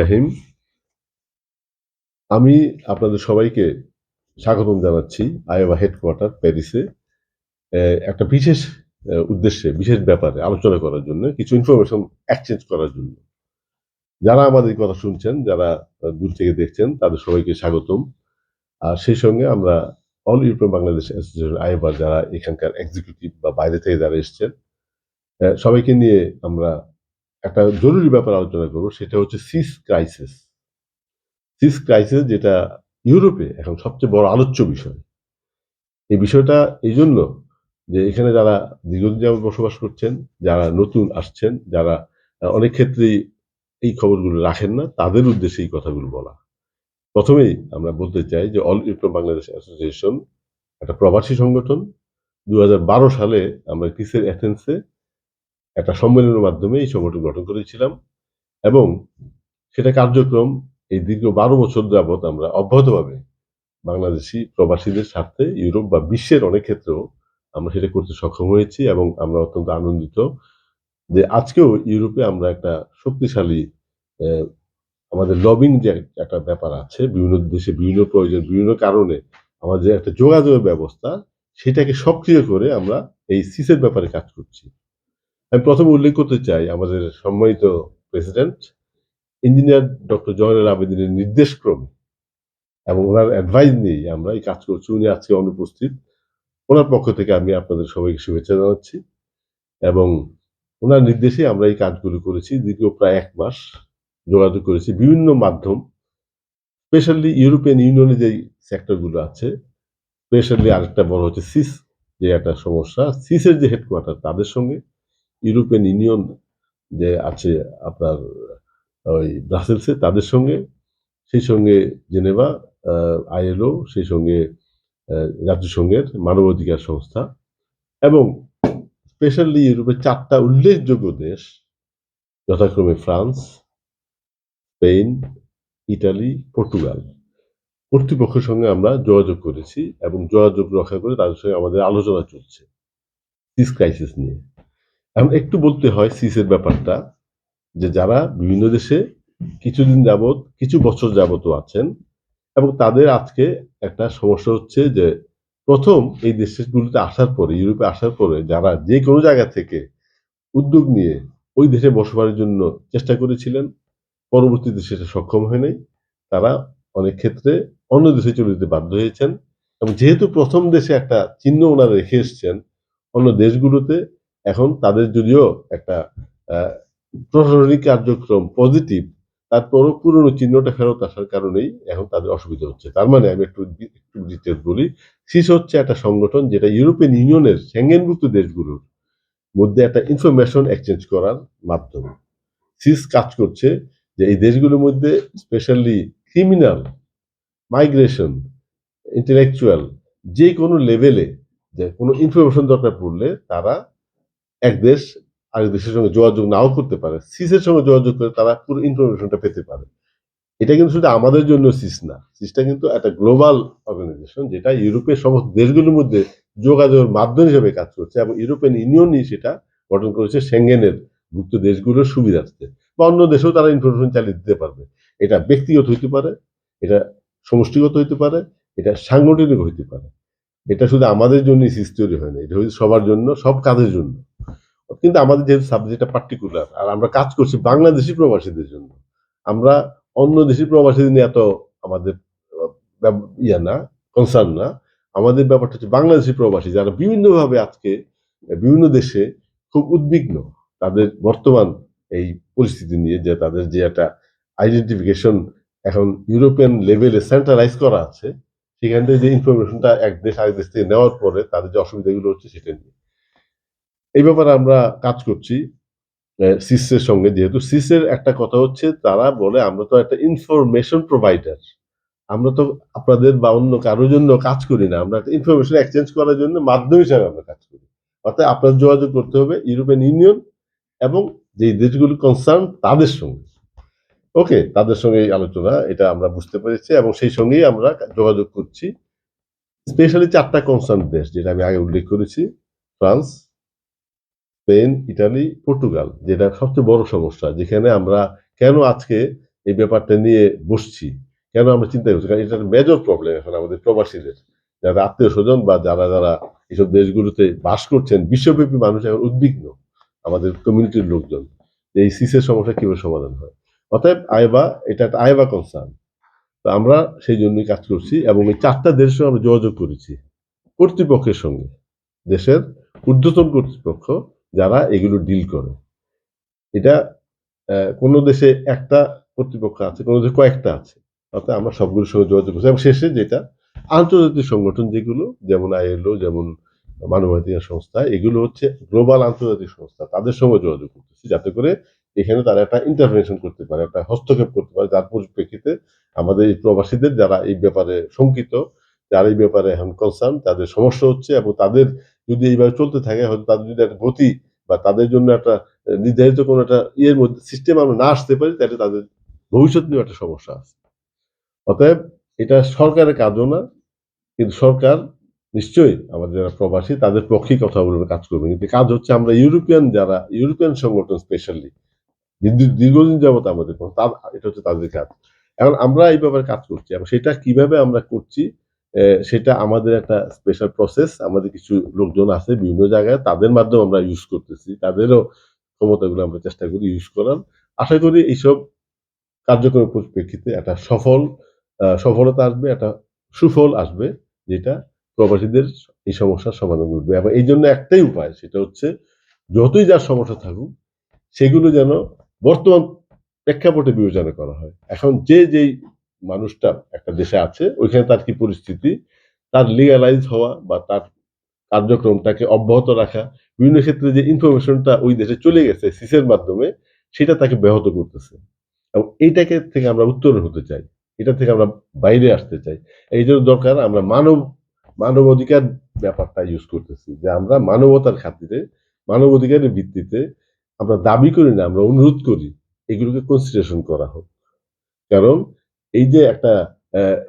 রাহিম। আমি আপনাদের সবাইকে স্বাগতম জানাচ্ছি আয়োবা হেডকোয়ার্টার প্যারিসে। একটা বিশেষ উদ্দেশ্যে, বিশেষ ব্যাপারে আলোচনা করার জন্য, কিছু ইনফরমেশন এক্সচেঞ্জ করার জন্য। যারা আমাদের কথা শুনছেন, যারা দূর থেকে দেখছেন, তাদের সবাইকে স্বাগতম। আর সেই সঙ্গে আমরা অল ইউরোপিয়ান বাংলাদেশ অ্যাসোসিয়েশন আইবার যারা এখানকার এক্সিকিউটিভ বা বাইরে থেকে যারা এসছেন সবাইকে নিয়ে আমরা একটা জরুরি ব্যাপার আলোচনা করব, সেটা হচ্ছে সিস ক্রাইসিস। সিস ক্রাইসিস যেটা ইউরোপে এখন সবচেয়ে বড় আলোচ্য বিষয়। এই বিষয়টা এই জন্য যে এখানে যারা দীর্ঘদিন যাবত বসবাস করছেন, যারা নতুন আসছেন, যারা অনেক ক্ষেত্রেই এই খবরগুলো রাখেন না, তাদের উদ্দেশ্যে এই কথাগুলো বলা। প্রথমেই আমরা বলতে চাই যে অল ইউরোপ বাংলাদেশ অ্যাসোসিয়েশন একটা প্রবাসী সংগঠন। দু হাজার বারো সালে আমরা কিসের অ্যাথেন্সে একটা সম্মেলনের মাধ্যমে এই সংগঠন গঠন করেছিলাম এবং সেটা কার্যক্রম এই দীর্ঘ বারো বছর যাবৎ আমরা অব্যাহতভাবে বাংলাদেশি প্রবাসীদের স্বার্থে, ইউরোপ বা বিশ্বের অনেক ক্ষেত্রেও আমরা সেটা করতে সক্ষম হয়েছি এবং আমরা অত্যন্ত আনন্দিত যে আজকেও ইউরোপে আমরা একটা শক্তিশালী আমাদের লবিং যে একটা ব্যাপার আছে, বিভিন্ন দেশে বিভিন্ন প্রয়োজন, বিভিন্ন কারণে আমাদের একটা যোগাযোগের ব্যবস্থা সেটাকে সক্রিয় করে আমরা এই সিসের ব্যাপারে কাজ করছি। আমি প্রথমে উল্লেখ করতে চাই আমাদের সম্মানিত প্রেসিডেন্ট ইঞ্জিনিয়ার ডক্টর জয়নুল আবেদিনের নির্দেশক্রমে এবং ওনার অ্যাডভাইস নিয়েই আমরা এই কাজ করছি। উনি আজকে অনুপস্থিত। ওনার পক্ষ থেকে আমি আপনাদের সবাইকে শুভেচ্ছা জানাচ্ছি এবং ওনার নির্দেশে আমরা এই কাজগুলো করেছি। দীর্ঘ প্রায় এক মাস যোগাযোগ করেছি বিভিন্ন মাধ্যম স্পেশালি ইউরোপিয়ান ইউনিয়নে যে সেক্টরগুলো আছে স্পেশালি আরেকটা বড় হচ্ছে সিস যে একটা সমস্যা। সিসের যে হেডকোয়ার্টার তাদের সঙ্গে ইউরোপিয়ান ইউনিয়ন যে আছে আপনার, ওই ব্রাসেলসে তাদের সঙ্গে, সেই সঙ্গে জেনেভা আইএলও সেই সঙ্গে জাতিসংঘের মানবাধিকার সংস্থা এবং স্পেশালি ইউরোপের চারটা উল্লেখযোগ্য দেশ, যথাক্রমে ফ্রান্স, স্পেন, ইটালি, পর্তুগাল। কর্তৃপক্ষের সঙ্গে আমরা যোগাযোগ করেছি এবং যোগাযোগ রক্ষা করে তাদের সঙ্গে আমাদের আলোচনা চলছে। সিস ক্রাইসিস নিয়ে। এখন একটু বলতে হয় সিসের ব্যাপারটা, যে যারা বিভিন্ন দেশে কিছুদিন যাবৎ, কিছু বছর যাবতও আছেন এবং তাদের আজকে একটা সমস্যা হচ্ছে যে প্রথম এই দেশগুলোতে আসার পরে, ইউরোপে আসার পরে যারা যে কোনো জায়গা থেকে উদ্যোগ নিয়ে ওই দেশে বসবাসের জন্য চেষ্টা করেছিলেন, পরবর্তীতে সেটা সক্ষম হয় নাই। তারা অনেক ক্ষেত্রে অন্য দেশে চলে যেতে বাধ্য হয়েছেন এবং যেহেতু প্রথম দেশে একটা চিহ্ন ওনারা রেখে এসছেন অন্য দেশগুলোতে এখন তাদের যদিও একটা প্রশাসনিক কার্যক্রম পজিটিভ তারপরও পুরনো চিহ্নটা ফেরত আসার কারণেই এখন তাদের অসুবিধা হচ্ছে। তার মানে আমি একটু একটু ডিটেল বলি। সিস হচ্ছে একটা সংগঠন যেটা ইউরোপিয়ান ইউনিয়নের সেঙ্গেনভুক্ত দেশগুলোর মধ্যে একটা ইনফরমেশন এক্সচেঞ্জ করার মাধ্যম। সিস কাজ করছে যে এই দেশগুলোর মধ্যে স্পেশালি ক্রিমিনাল মাইগ্রেশন ইন্টেলেকচুয়াল যে কোনো লেভেলে যে কোনো ইনফরমেশন দরকার পড়লে তারা এক দেশ আরেক দেশের সঙ্গে যোগাযোগ নাও করতে পারে সিসের সঙ্গে যোগাযোগ করে তারা পুরো ইনফরমেশনটা পেতে পারে। এটা কিন্তু শুধু আমাদের জন্য সিস না সিসটা কিন্তু একটা গ্লোবাল অর্গানাইজেশন যেটা ইউরোপের সমস্ত দেশগুলোর মধ্যে যোগাযোগের মাধ্যম হিসেবে কাজ করছে এবং ইউরোপিয়ান ইউনিয়নই সেটা গঠন করেছে সেঙ্গেনের ভুক্ত দেশগুলোর সুবিধার্থে বা অন্য দেশেও তারা ইনফরমেশন চালিয়ে দিতে পারবে। এটা ব্যক্তিগত হইতে পারে, এটা সমষ্টিগত হইতে পারে, এটা সাংগঠনিক হইতে পারে। এটা শুধু আমাদের জন্যই সিস তৈরি হয় না, এটা সবার জন্য, সব কাজের জন্য। কিন্তু আমাদের যেহেতু সাবজেক্টটা পার্টিকুলার আর আমরা কাজ করছি বাংলাদেশি প্রবাসীদের জন্য, আমরা অন্য দেশি প্রবাসীদের নিয়ে এত আমাদের ইয়া না কনসার্ন না। আমাদের ব্যাপারটা হচ্ছে বাংলাদেশি প্রবাসী যারা বিভিন্নভাবে আজকে বিভিন্ন দেশে খুব উদ্বিগ্ন তাদের বর্তমান এই পরিস্থিতি নিয়ে যে তাদের যে একটা আইডেন্টিফিকেশন এখন ইউরোপিয়ান লেভেলে সেন্ট্রালাইজ করা আছে, সেখান থেকে যে ইনফরমেশনটা এক দেশ আরেক দেশ থেকে নেওয়ার পরে তাদের যে অসুবিধাগুলো হচ্ছে সেটা নিয়ে। এই ব্যাপারে আমরা কাজ করছি সিসের সঙ্গে, যেহেতু সিসের একটা কথা হচ্ছে, তারা বলে আমরা তো একটা ইনফরমেশন প্রোভাইডার আমরা তো আপনাদের বা অন্য কারোর জন্য কাজ করি না। আমরা ইনফরমেশন এক্সচেঞ্জ করার জন্য মাধ্যম হিসাবে আমরা কাজ করি। অর্থাৎ আপনার যোগাযোগ করতে হবে ইউরোপিয়ান ইউনিয়ন এবং যে দেশগুলি কনসার্ন তাদের সঙ্গে। ওকে তাদের সঙ্গে এই আলোচনা, এটা আমরা বুঝতে পেরেছি এবং সেই সঙ্গেই আমরা যোগাযোগ করছি। স্পেশালি চারটা কনসার্ন দেশ, যেটা আমি আগে উল্লেখ করেছি, ফ্রান্স স্পেন, ইটালি, পর্তুগাল, যেটা সবচেয়ে বড় সমস্যা, যেখানে আমরা কেন আজকে এই ব্যাপারটা নিয়ে বসছি, কেন আমরা চিন্তা করছি? কারণ এটা মেজর প্রবলেম এখন আমাদের প্রবাসীদের, যারা আত্মীয় স্বজন বা যারা যারা এইসব দেশগুলোতে বাস করছেন, বিশ্বব্যাপী মানুষ এখন উদ্বিগ্ন আমাদের কমিউনিটির লোকজন এই সিসের সমস্যা কীভাবে সমাধান হয়। অতএব আয়বা এটা একটা আয়বা কনসার্ন তো আমরা সেই জন্যই কাজ করছি এবং এই চারটা দেশের সঙ্গে আমরা যোগাযোগ করেছি, কর্তৃপক্ষের সঙ্গে। দেশের ঊর্ধ্বতন কর্তৃপক্ষ যারা এগুলো ডিল করে। এটা কোনো দেশে একটা কর্তৃপক্ষ আছে, কোনো দেশে কয়েকটা আছে। অর্থাৎ আমরা সবগুলোর সঙ্গে যোগাযোগ করছি। এবং শেষে যেটা, আন্তর্জাতিক সংগঠন যেগুলো, যেমন আইএলও, যেমন মানবাধিকার সংস্থা, এগুলো হচ্ছে গ্লোবাল আন্তর্জাতিক সংস্থা। তাদের সঙ্গে যোগাযোগ করতেছি যাতে করে এখানে তারা একটা ইন্টারভেনশন করতে পারে, একটা হস্তক্ষেপ করতে পারে। যার পরিপ্রেক্ষিতে আমাদের এই প্রবাসীদের যারা এই ব্যাপারে শঙ্কিত, যারা এই ব্যাপারে এখন কনসার্ন তাদের সমস্যা হচ্ছে এবং তাদের যদি এইভাবে চলতে থাকে, হয়তো তাদের যদি একটা গতি বা তাদের জন্য একটা নির্ধারিত কোনো একটা ইয়ের মধ্যে সিস্টেম আমরা না আসতে পারি, তাহলে তাদের ভবিষ্যৎ নিয়ে একটা সমস্যা আছে। অতএব এটা সরকারের কাজও না, কিন্তু সরকার নিশ্চয়ই আমাদের যারা প্রবাসী, তাদের পক্ষেই কথা বলবে কাজ করবে। কিন্তু কাজ হচ্ছে আমরা ইউরোপিয়ান যারা, ইউরোপিয়ান সংগঠন স্পেশালি দীর্ঘদিন যাবত আমাদের এটা হচ্ছে তাদের কাজ। এখন আমরা এই ব্যাপারে কাজ করছি, এবং সেটা কীভাবে আমরা করছি সেটা আমাদের একটা স্পেশাল প্রসেস আমাদের কিছু লোকজন আছে বিভিন্ন জায়গায়, তাদের মাধ্যমে আমরা ইউজ করতেছি। তাদেরও ক্ষমতাগুলো আমরা চেষ্টা করি ইউজ করার। আশা করি এইসব কার্যক্রমের পরিপ্রেক্ষিতে একটা সফল সফলতা আসবে, একটা সুফল আসবে, যেটা প্রবাসীদের এই সমস্যার সমাধান করবে। এবং এই জন্য একটাই উপায়, সেটা হচ্ছে যতই যার সমস্যা থাকুক, সেগুলো যেন বর্তমান প্রেক্ষাপটে বিবেচনা করা হয়। এখন যে যেই মানুষটা একটা দেশে আছে, ওইখানে তার কি পরিস্থিতি? তার লিগালাইজ হওয়া বা তার কার্যক্রমটাকে অব্যাহত রাখা, বিভিন্ন ক্ষেত্রে যে ইনফরমেশনটা ওই দেশে চলে গেছে সিসের মাধ্যমে, সেটা তাকে ব্যাহত করতেছে। এবং এইটাকে থেকে আমরা উত্তরণ হতে চাই। এটা থেকে আমরা বাইরে আসতে চাই। এই জন্য দরকার আমরা মানব মানব অধিকার ব্যাপারটা ইউজ করতেছি। যে আমরা মানবতার খাতিরে, মানব অধিকারের ভিত্তিতে আমরা দাবি করি না, আমরা অনুরোধ করি এগুলোকে কনসিডারেশন করা হোক। কারণ এই যে একটা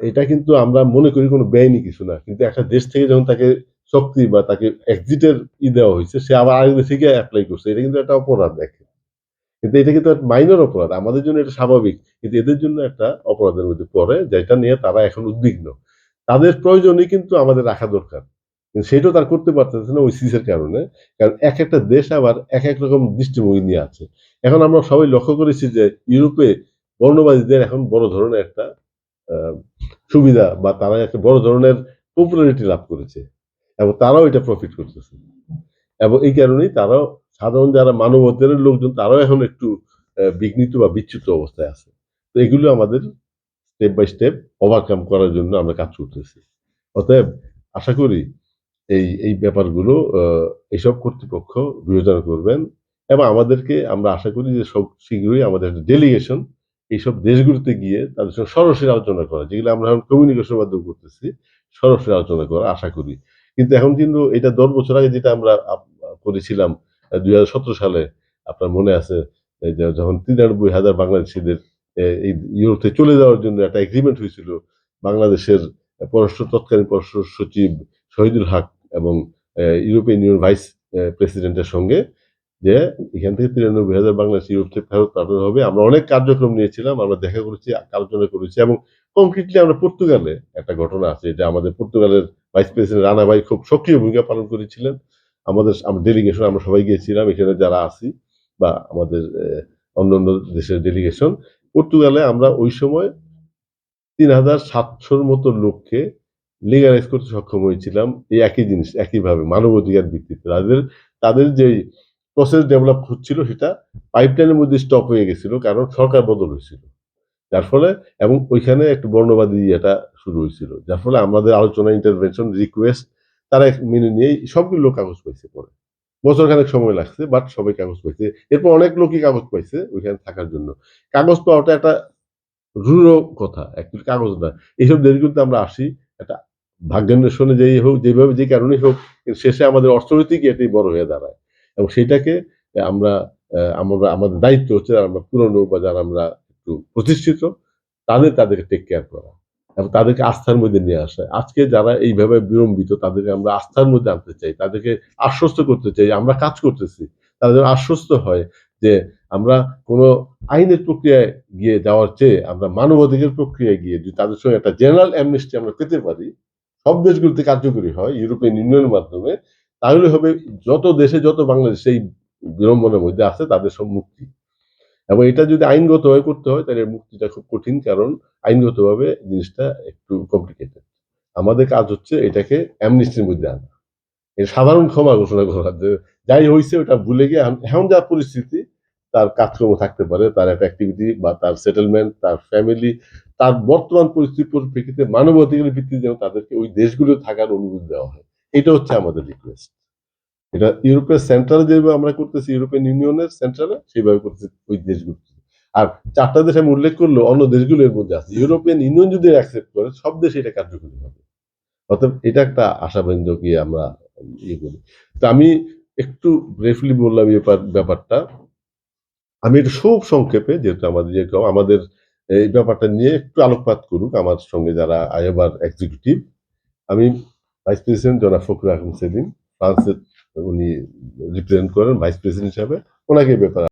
এটা কিন্তু আমরা মনে করি কোনো বেআইনি কিছু না। কিন্তু একটা দেশ থেকে যখন তাকে শক্তি বা তাকে এক্সিটের ই দেওয়া হয়েছে, সে আবার আরেক দেশে গিয়ে অ্যাপ্লাই করছে। এটা কিন্তু একটা অপরাধ দেখে কিন্তু এটা কিন্তু মাইনর অপরাধ। আমাদের জন্য এটা স্বাভাবিক। কিন্তু এদের জন্য একটা অপরাধের মধ্যে পড়ে, যেটা নিয়ে তারা এখন উদ্বিগ্ন। তাদের প্রয়োজনই কিন্তু আমাদের রাখা দরকার। কিন্তু সেটাও তার করতে পারতেছে না ওই সিসের কারণে। কারণ এক একটা দেশ আবার এক এক রকম দৃষ্টিভঙ্গি নিয়ে আছে। এখন আমরা সবাই লক্ষ্য করেছি যে ইউরোপে বর্ণবাদীদের এখন বড় ধরনের একটা সুবিধা বা তারা একটা বড় ধরনের পপুলারিটি লাভ করেছে এবং তারাও এটা প্রফিট করতেছে। এবং এই কারণেই তারাও সাধারণ যারা মানব অধিকারের লোকজন তারাও এখন একটু বিঘ্নিত বা বিচ্যুত অবস্থায় আছে। তো এগুলো আমাদের স্টেপ বাই স্টেপ ওভারকাম করার জন্য আমরা কাজ করতেছি। অতএব আশা করি এই এই ব্যাপারগুলো এইসব কর্তৃপক্ষ বিবেচনা করবেন এবং আমাদেরকে আমরা আশা করি যে সব শীঘ্রই আমাদের একটা ডেলিগেশন এইসব দেশগুলোতে গিয়ে তাদের সঙ্গে সরাসরি আলোচনা করা, যেগুলো আমরা এখন কমিউনিকেশন মাধ্যমে করতেছি, সরাসরি আলোচনা করা আশা করি। কিন্তু এখন কিন্তু এটা দশ বছর আগে যেটা আমরা করেছিলাম দুই হাজার সতেরো সালে আপনার মনে আছে যখন তিরানব্বই হাজার বাংলাদেশিদের এই ইউরোপে চলে যাওয়ার জন্য একটা এগ্রিমেন্ট হয়েছিল, বাংলাদেশের পররাষ্ট্র, তৎকালীন পররাষ্ট্র সচিব শহীদুল হক এবং ইউরোপিয়ান ইউনিয়ন ভাইস প্রেসিডেন্টের সঙ্গে যে এখান থেকে তিরানব্বই হাজার বাংলাদেশ থেকে ফেরত পাঠানো হবে। আমরা অনেক কার্যক্রম নিয়েছিলাম, আমরা দেখা করেছি, আলোচনা করেছি এবং কংক্রিটলি আমরা পর্তুগালে একটা ঘটনা আছে যে আমাদের পর্তুগালের ভাইস প্রেসিডেন্ট রানা ভাই খুব সক্রিয় ভূমিকা পালন করেছিলেন। আমাদের ডেলিগেশন আমরা সবাই গিয়েছিলাম, এখানে যারা আছি বা আমাদের অন্য অন্য দেশের ডেলিগেশন পর্তুগালে আমরা ওই সময় তিন হাজার সাতশোর মতো লোককে লিগালাইজ করতে সক্ষম হয়েছিলাম। এই একই জিনিস, একইভাবে মানবাধিকার ভিত্তিতে। তাদের তাদের যে প্রসেস ডেভেলপ হচ্ছিল সেটা পাইপলাইনের মধ্যে স্টপ হয়ে গেছিল, কারণ সরকার বদল হয়েছিল। যার ফলে, এবং ওইখানে একটু বর্ণবাদী এটা শুরু হয়েছিল, যার ফলে আমাদের আলোচনা ইন্টারভেনশন রিকোয়েস্ট তারা মেনে নিয়ে সবগুলো কাগজ পাইছে পরে। বছর খানেক সময় লাগছে বাট সবাই কাগজ পাইছে। এরপর অনেক লোকই কাগজ পাইছে ওইখানে থাকার জন্য। কাগজ পাওয়াটা একটা রূঢ় কথা, একটু কাগজ না। এইসব দেশগুলোতে আমরা আসি, একটা ভাগ্যান্বেষণে যেই হোক, যেভাবে যে কারণেই হোক শেষে আমাদের অর্থনৈতিক এটাই বড় হয়ে দাঁড়ায়। এবং সেটাকে আমরা আমরা, আমাদের দায়িত্ব হচ্ছে আমরা পুরনো বা যারা আমরা একটু প্রতিষ্ঠিত, তাদের, তাদেরকে টেক কেয়ার করা এবং তাদেরকে আস্থার মধ্যে নিয়ে আসা। আজকে যারা এইভাবে বিলম্বিত, তাদেরকে আমরা আস্থার মধ্যে আনতে চাই, তাদেরকে আশ্বস্ত করতে চাই, আমরা কাজ করতেছি, তারা যেন আশ্বস্ত হয় যে আমরা কোনো আইনের প্রক্রিয়ায় গিয়ে যাওয়ার চেয়ে আমরা মানবাধিকার প্রক্রিয়ায় গিয়ে যদি তাদের সঙ্গে একটা জেনারেল অ্যামনেস্টি আমরা পেতে পারি, সব দেশগুলিতে কার্যকরী হয় ইউরোপিয়ান ইউনিয়নের মাধ্যমে তাহলে হবে যত দেশে যত বাংলাদেশ সেই বিড়ম্বনার মধ্যে আছে, তাদের সব মুক্তি। এবং এটা যদি আইনগতভাবে করতে হয়, তাহলে মুক্তিটা খুব কঠিন, কারণ আইনগতভাবে জিনিসটা একটু কমপ্লিকেটেড আমাদের কাজ হচ্ছে এটাকে অ্যামনিস্টির মধ্যে আনা। এই সাধারণ ক্ষমা ঘোষণা করা, যে যাই হয়েছে ওটা ভুলে গিয়ে, এখন- এখন যা পরিস্থিতি, তার কাজকর্ম থাকতে পারে, তার একটা অ্যাক্টিভিটি বা তার সেটেলমেন্ট তার ফ্যামিলি তার বর্তমান পরিস্থিতির পরিপ্রেক্ষিতে মানবাধিকারের ভিত্তিতে যেন তাদেরকে ওই দেশগুলো থাকার অনুমতি দেওয়া হয়। এটা হচ্ছে আমাদের রিকোয়েস্ট এটা ইউরোপের সেন্ট্রালে যেভাবে আমরা করতেছি ইউরোপিয়ান ইউনিয়নের সেন্ট্রালে সেইভাবে করতেছি ওই দেশগুলো আর চারটা দেশ আমি উল্লেখ করল অন্য দেশগুলো এর মধ্যে আছে। ইউরোপিয়ান ইউনিয়ন যদি অ্যাকসেপ্ট করে, সব দেশে এটা কার্যকরী হবে। অর্থাৎ এটা একটা আশাব্যঞ্জক ইয়ে আমরা ইয়ে করি। তো আমি একটু ব্রেফলি বললাম ব্যাপার- ব্যাপারটা। আমি একটু খুব সংক্ষেপে, যেহেতু আমাদের যেরকম আমাদের এই ব্যাপারটা নিয়ে একটু আলোকপাত করুক, আমার সঙ্গে যারা আইএবার এক্সিকিউটিভ আমি ভাইস প্রেসিডেন্ট জনাব ফখরুল আহম সেলিম ফ্রান্সের উনি রিপ্রেজেন্ট করেন ভাইস প্রেসিডেন্ট হিসাবে। ওনাকে ব্যাপার